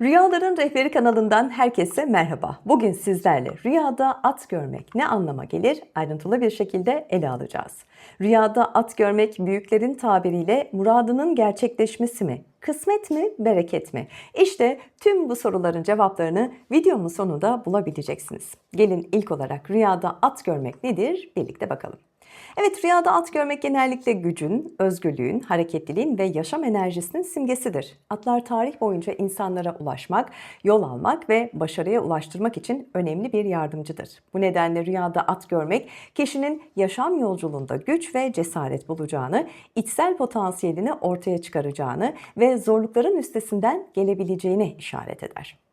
Rüyaların Rehberi kanalından herkese merhaba. Bugün sizlerle rüyada at görmek ne anlama gelir ayrıntılı bir şekilde ele alacağız. Rüyada at görmek büyüklerin tabiriyle muradının gerçekleşmesi mi? Kısmet mi, bereket mi? İşte tüm bu soruların cevaplarını videomun sonunda bulabileceksiniz. Gelin ilk olarak rüyada at görmek nedir birlikte bakalım. Evet rüyada at görmek genellikle gücün, özgürlüğün, hareketliliğin ve yaşam enerjisinin simgesidir. Atlar tarih boyunca insanlara ulaşmak, yol almak ve başarıya ulaştırmak için önemli bir yardımcıdır. Bu nedenle rüyada at görmek kişinin yaşam yolculuğunda güç ve cesaret bulacağını, içsel potansiyelini ortaya çıkaracağını ve zorlukların üstesinden gelebileceğini işaret eder.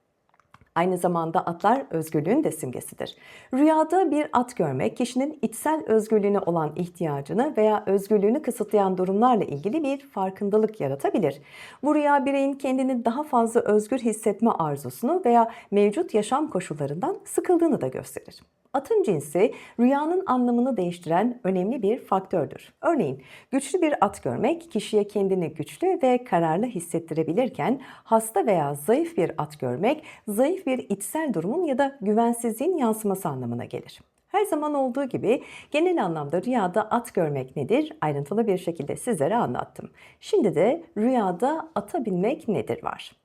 Aynı zamanda atlar özgürlüğün de simgesidir. Rüyada bir at görmek kişinin içsel özgürlüğüne olan ihtiyacını veya özgürlüğünü kısıtlayan durumlarla ilgili bir farkındalık yaratabilir. Bu rüya bireyin kendini daha fazla özgür hissetme arzusunu veya mevcut yaşam koşullarından sıkıldığını da gösterir. Atın cinsi rüyanın anlamını değiştiren önemli bir faktördür. Örneğin güçlü bir at görmek kişiye kendini güçlü ve kararlı hissettirebilirken hasta veya zayıf bir at görmek zayıf bir içsel durumun ya da güvensizliğin yansıması anlamına gelir. Her zaman olduğu gibi genel anlamda rüyada at görmek nedir ayrıntılı bir şekilde sizlere anlattım. Şimdi de rüyada ata binmek nedir var.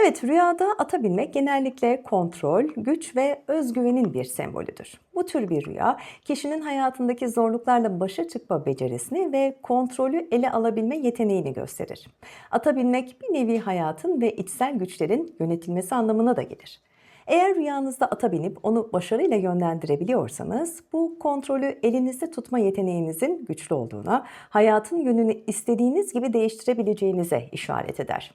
Evet rüyada ata binmek genellikle kontrol, güç ve özgüvenin bir sembolüdür. Bu tür bir rüya kişinin hayatındaki zorluklarla başa çıkma becerisini ve kontrolü ele alabilme yeteneğini gösterir. Ata binmek bir nevi hayatın ve içsel güçlerin yönetilmesi anlamına da gelir. Eğer rüyanızda ata binip onu başarıyla yönlendirebiliyorsanız bu kontrolü elinizde tutma yeteneğinizin güçlü olduğuna, hayatın yönünü istediğiniz gibi değiştirebileceğinize işaret eder.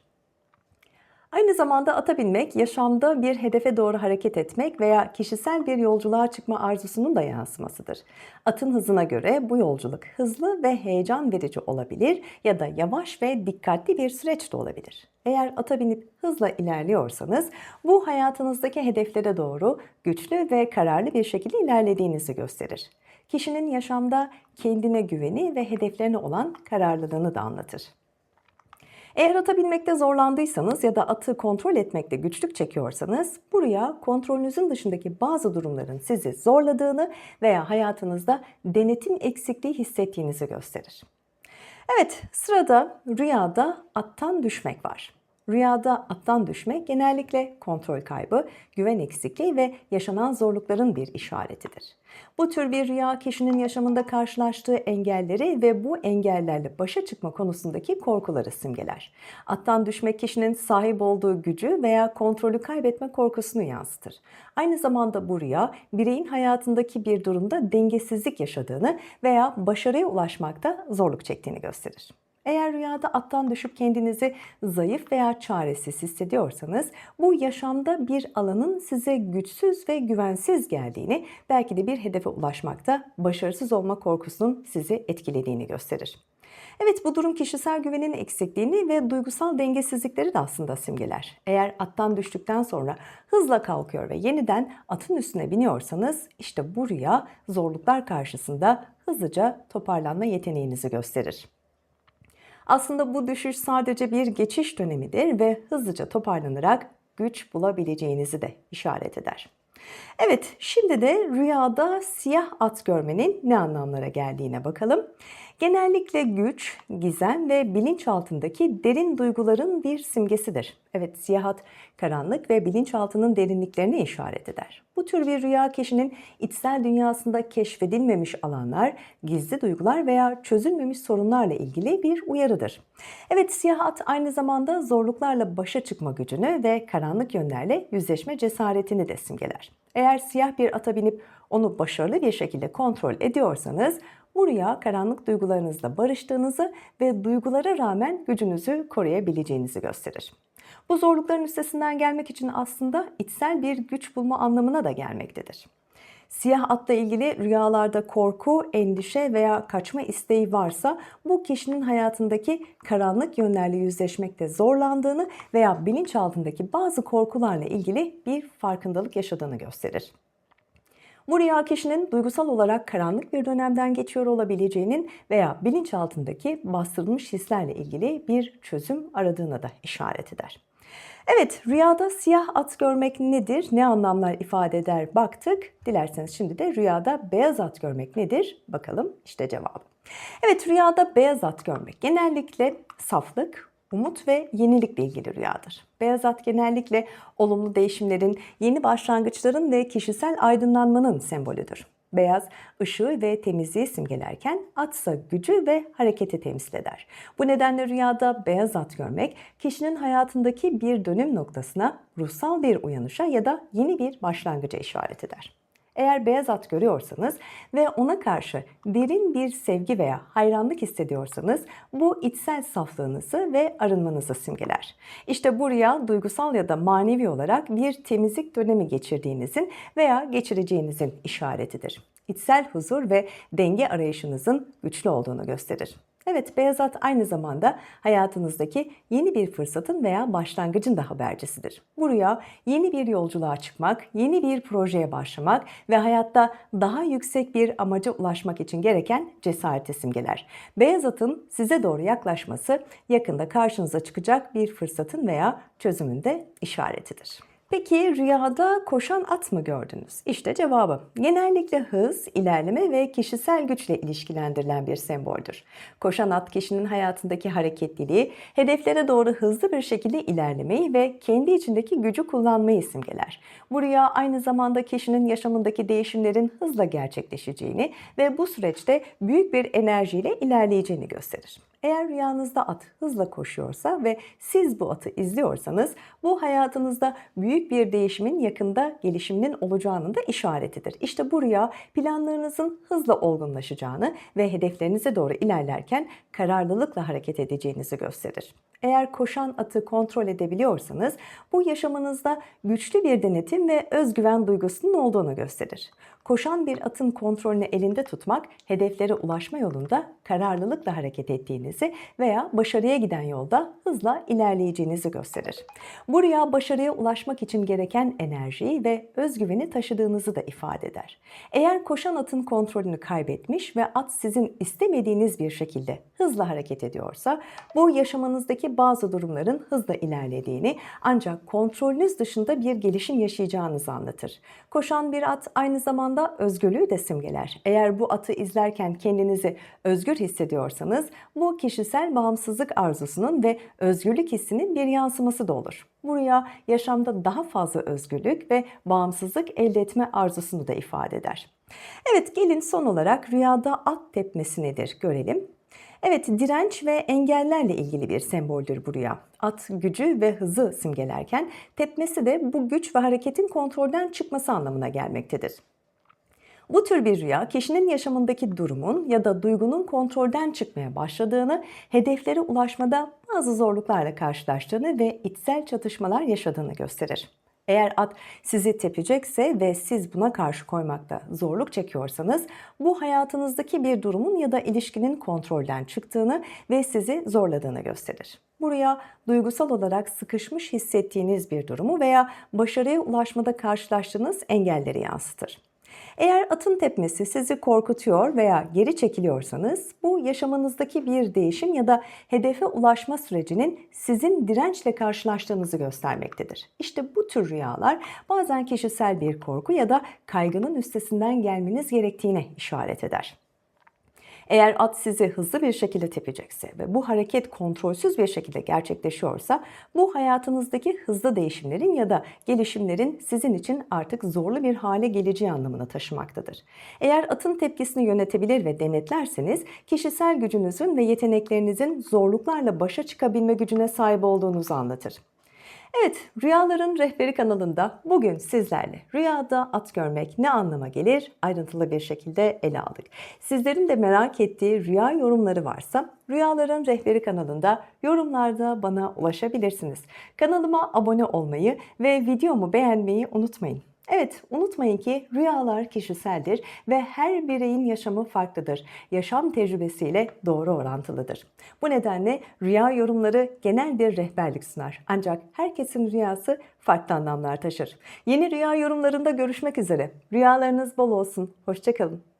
Aynı zamanda ata binmek, yaşamda bir hedefe doğru hareket etmek veya kişisel bir yolculuğa çıkma arzusunun da yansımasıdır. Atın hızına göre bu yolculuk hızlı ve heyecan verici olabilir ya da yavaş ve dikkatli bir süreç de olabilir. Eğer ata binip hızla ilerliyorsanız bu hayatınızdaki hedeflere doğru güçlü ve kararlı bir şekilde ilerlediğinizi gösterir. Kişinin yaşamda kendine güveni ve hedeflerine olan kararlılığını da anlatır. Eğer ata binmekte zorlandıysanız ya da atı kontrol etmekte güçlük çekiyorsanız bu rüya kontrolünüzün dışındaki bazı durumların sizi zorladığını veya hayatınızda denetim eksikliği hissettiğinizi gösterir. Evet, sırada rüyada attan düşmek var. Rüyada attan düşmek genellikle kontrol kaybı, güven eksikliği ve yaşanan zorlukların bir işaretidir. Bu tür bir rüya kişinin yaşamında karşılaştığı engelleri ve bu engellerle başa çıkma konusundaki korkuları simgeler. Attan düşmek kişinin sahip olduğu gücü veya kontrolü kaybetme korkusunu yansıtır. Aynı zamanda bu rüya bireyin hayatındaki bir durumda dengesizlik yaşadığını veya başarıya ulaşmakta zorluk çektiğini gösterir. Eğer rüyada attan düşüp kendinizi zayıf veya çaresiz hissediyorsanız bu yaşamda bir alanın size güçsüz ve güvensiz geldiğini, belki de bir hedefe ulaşmakta başarısız olma korkusunun sizi etkilediğini gösterir. Evet bu durum kişisel güvenin eksikliğini ve duygusal dengesizlikleri de aslında simgeler. Eğer attan düştükten sonra hızla kalkıyor ve yeniden atın üstüne biniyorsanız işte bu rüya zorluklar karşısında hızlıca toparlanma yeteneğinizi gösterir. Aslında bu düşüş sadece bir geçiş dönemidir ve hızlıca toparlanarak güç bulabileceğinizi de işaret eder. Evet, şimdi de rüyada siyah at görmenin ne anlamlara geldiğine bakalım. Genellikle güç, gizem ve bilinçaltındaki derin duyguların bir simgesidir. Evet, siyahat karanlık ve bilinçaltının derinliklerini işaret eder. Bu tür bir rüya kişinin içsel dünyasında keşfedilmemiş alanlar, gizli duygular veya çözülmemiş sorunlarla ilgili bir uyarıdır. Evet, siyahat aynı zamanda zorluklarla başa çıkma gücünü ve karanlık yönlerle yüzleşme cesaretini de simgeler. Eğer siyah bir ata binip onu başarılı bir şekilde kontrol ediyorsanız bu rüya karanlık duygularınızla barıştığınızı ve duygulara rağmen gücünüzü koruyabileceğinizi gösterir. Bu zorlukların üstesinden gelmek için aslında içsel bir güç bulma anlamına da gelmektedir. Siyah atla ilgili rüyalarda korku, endişe veya kaçma isteği varsa bu kişinin hayatındaki karanlık yönlerle yüzleşmekte zorlandığını veya bilinçaltındaki bazı korkularla ilgili bir farkındalık yaşadığını gösterir. Bu rüya kişinin duygusal olarak karanlık bir dönemden geçiyor olabileceğinin veya bilinçaltındaki bastırılmış hislerle ilgili bir çözüm aradığına da işaret eder. Evet, rüyada siyah at görmek nedir? Ne anlamlar ifade eder? Baktık. Dilerseniz şimdi de rüyada beyaz at görmek nedir? Bakalım işte cevabı. Evet, rüyada beyaz at görmek genellikle saflık, umut ve yenilikle ilgili rüyadır. Beyaz at genellikle olumlu değişimlerin, yeni başlangıçların ve kişisel aydınlanmanın sembolüdür. Beyaz ışığı ve temizliği simgelerken atsa gücü ve hareketi temsil eder. Bu nedenle rüyada beyaz at görmek kişinin hayatındaki bir dönüm noktasına, ruhsal bir uyanışa ya da yeni bir başlangıca işaret eder. Eğer beyaz at görüyorsanız ve ona karşı derin bir sevgi veya hayranlık hissediyorsanız bu içsel saflığınızı ve arınmanızı simgeler. İşte bu rüya duygusal ya da manevi olarak bir temizlik dönemi geçirdiğinizin veya geçireceğinizin işaretidir. İçsel huzur ve denge arayışınızın güçlü olduğunu gösterir. Evet, beyaz at aynı zamanda hayatınızdaki yeni bir fırsatın veya başlangıcın da habercisidir. Bu rüya yeni bir yolculuğa çıkmak, yeni bir projeye başlamak ve hayatta daha yüksek bir amaca ulaşmak için gereken cesareti simgeler. Beyaz atın size doğru yaklaşması yakında karşınıza çıkacak bir fırsatın veya çözümün de işaretidir. Peki rüyada koşan at mı gördünüz? İşte cevabı. Genellikle hız, ilerleme ve kişisel güçle ilişkilendirilen bir semboldür. Koşan at kişinin hayatındaki hareketliliği, hedeflere doğru hızlı bir şekilde ilerlemeyi ve kendi içindeki gücü kullanmayı simgeler. Bu rüya aynı zamanda kişinin yaşamındaki değişimlerin hızla gerçekleşeceğini ve bu süreçte büyük bir enerjiyle ilerleyeceğini gösterir. Eğer rüyanızda at hızla koşuyorsa ve siz bu atı izliyorsanız bu hayatınızda büyük bir değişimin yakında gelişiminin olacağının da işaretidir. İşte bu rüya planlarınızın hızla olgunlaşacağını ve hedeflerinize doğru ilerlerken kararlılıkla hareket edeceğinizi gösterir. Eğer koşan atı kontrol edebiliyorsanız bu yaşamınızda güçlü bir denetim ve özgüven duygusunun olduğunu gösterir. Koşan bir atın kontrolünü elinde tutmak, hedeflere ulaşma yolunda kararlılıkla hareket ettiğinizi veya başarıya giden yolda hızla ilerleyeceğinizi gösterir. Bu rüya başarıya ulaşmak için gereken enerjiyi ve özgüveni taşıdığınızı da ifade eder. Eğer koşan atın kontrolünü kaybetmiş ve at sizin istemediğiniz bir şekilde hızla hareket ediyorsa, bu yaşamanızdaki bazı durumların hızla ilerlediğini ancak kontrolünüz dışında bir gelişim yaşayacağınızı anlatır. Koşan bir at aynı zamanda özgürlüğü de simgeler. Eğer bu atı izlerken kendinizi özgür hissediyorsanız bu kişisel bağımsızlık arzusunun ve özgürlük hissinin bir yansıması da olur. Bu rüya yaşamda daha fazla özgürlük ve bağımsızlık elde etme arzusunu da ifade eder. Evet gelin son olarak rüyada at tepmesi nedir görelim. Evet, direnç ve engellerle ilgili bir semboldür bu rüya. At gücü ve hızı simgelerken tepmesi de bu güç ve hareketin kontrolden çıkması anlamına gelmektedir. Bu tür bir rüya kişinin yaşamındaki durumun ya da duygunun kontrolden çıkmaya başladığını, hedeflere ulaşmada bazı zorluklarla karşılaştığını ve içsel çatışmalar yaşadığını gösterir. Eğer at sizi tepecekse ve siz buna karşı koymakta zorluk çekiyorsanız bu hayatınızdaki bir durumun ya da ilişkinin kontrolden çıktığını ve sizi zorladığını gösterir. Bu rüya duygusal olarak sıkışmış hissettiğiniz bir durumu veya başarıya ulaşmada karşılaştığınız engelleri yansıtır. Eğer atın tepmesi sizi korkutuyor veya geri çekiliyorsanız bu yaşamınızdaki bir değişim ya da hedefe ulaşma sürecinin sizin dirençle karşılaştığınızı göstermektedir. İşte bu tür rüyalar bazen kişisel bir korku ya da kaygının üstesinden gelmeniz gerektiğine işaret eder. Eğer at sizi hızlı bir şekilde tepecekse ve bu hareket kontrolsüz bir şekilde gerçekleşiyorsa bu hayatınızdaki hızlı değişimlerin ya da gelişimlerin sizin için artık zorlu bir hale geleceği anlamına taşımaktadır. Eğer atın tepkisini yönetebilir ve denetlerseniz kişisel gücünüzün ve yeteneklerinizin zorluklarla başa çıkabilme gücüne sahip olduğunuzu anlatır. Evet, Rüyaların Rehberi kanalında bugün sizlerle rüyada at görmek ne anlama gelir ayrıntılı bir şekilde ele aldık. Sizlerin de merak ettiği rüya yorumları varsa Rüyaların Rehberi kanalında yorumlarda bana ulaşabilirsiniz. Kanalıma abone olmayı ve videomu beğenmeyi unutmayın. Evet, unutmayın ki rüyalar kişiseldir ve her bireyin yaşamı farklıdır. Yaşam tecrübesiyle doğru orantılıdır. Bu nedenle rüya yorumları genel bir rehberlik sunar. Ancak herkesin rüyası farklı anlamlar taşır. Yeni rüya yorumlarında görüşmek üzere. Rüyalarınız bol olsun. Hoşçakalın.